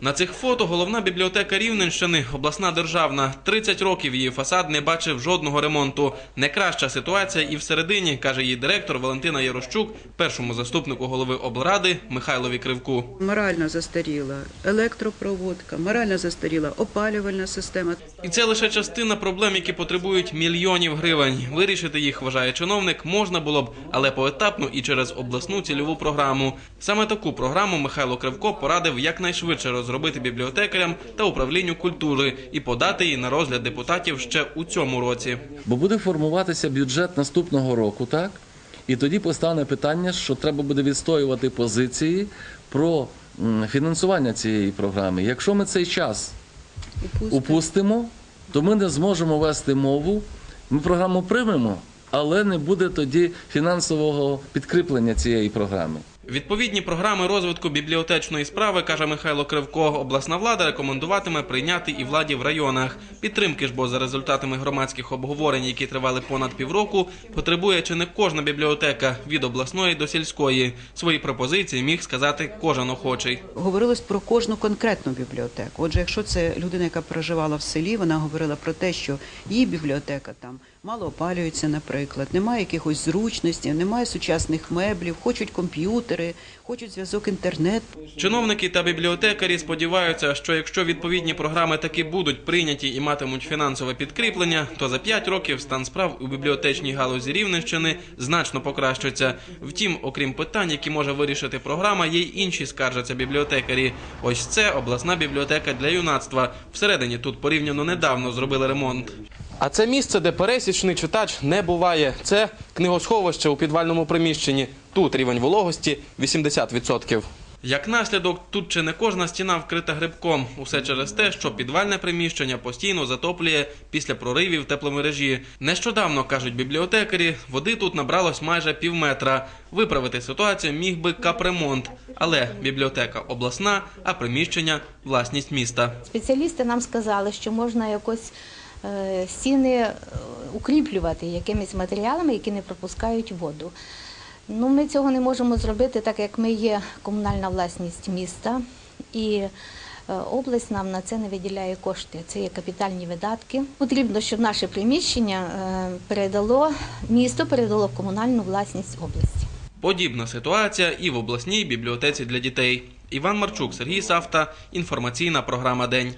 На цих фото головна бібліотека Рівненщини, обласна державна. 30 років її фасад не бачив жодного ремонту. Не краща ситуація і всередині, каже її директор Валентина Ярощук, першому заступнику голови облради Михайлові Кривку. Морально застаріла електропроводка, морально застаріла опалювальна система. І це лише частина проблем, які потребують мільйонів гривень. Вирішити їх, вважає чиновник, можна було б, але поетапно і через обласну цільову програму. Саме таку програму Михайло Кривко порадив якнайшвидше розробити бібліотекарям та управлінню культури і подати її на розгляд депутатів ще у цьому році. Бо буде формуватися бюджет наступного року, так? І тоді постане питання, що треба буде відстоювати позиції про фінансування цієї програми. Якщо ми цей час Упустимо. упустимо, то ми не зможемо вести мову. Ми програму приймемо, але не буде тоді фінансового підкріплення цієї програми. Відповідні програми розвитку бібліотечної справи, каже Михайло Кривко, обласна влада рекомендуватиме прийняти і владі в районах. Підтримки ж, бо за результатами громадських обговорень, які тривали понад півроку, потребує чи не кожна бібліотека від обласної до сільської. Свої пропозиції міг сказати кожен охочий. Говорилось про кожну конкретну бібліотеку. Отже, якщо це людина, яка проживала в селі, вона говорила про те, що її бібліотека там мало опалюється, наприклад, немає якихось зручностей, немає сучасних меблів, хочуть комп'ютери, хочуть зв'язок інтернет. Чиновники та бібліотекарі сподіваються, що якщо відповідні програми таки будуть прийняті і матимуть фінансове підкріплення, то за 5 років стан справ у бібліотечній галузі Рівненщини значно покращиться. Втім, окрім питань, які може вирішити програма, є й інші скаржаться бібліотекарі. Ось це обласна бібліотека для юнацтва. Всередині тут порівняно недавно зробили ремонт. А це місце, де пересічний читач не буває. Це книгосховище у підвальному приміщенні. Тут рівень вологості 80%. Як наслідок, тут чи не кожна стіна вкрита грибком. Усе через те, що підвальне приміщення постійно затоплює після проривів тепломережі. Нещодавно, кажуть бібліотекарі, води тут набралось майже півметра. Виправити ситуацію міг би капремонт. Але бібліотека обласна, а приміщення власність міста. Спеціалісти нам сказали, що можна якось стіни е, укріплювати якимись матеріалами, які не пропускають воду. Ну, ми цього не можемо зробити, так як ми є комунальна власність міста, і е, область нам на це не виділяє кошти. Це є капітальні видатки. Потрібно, щоб наше приміщення е, передало місто, передало комунальну власність області. Подібна ситуація і в обласній бібліотеці для дітей. Іван Марчук, Сергій Савта. Інформаційна програма День.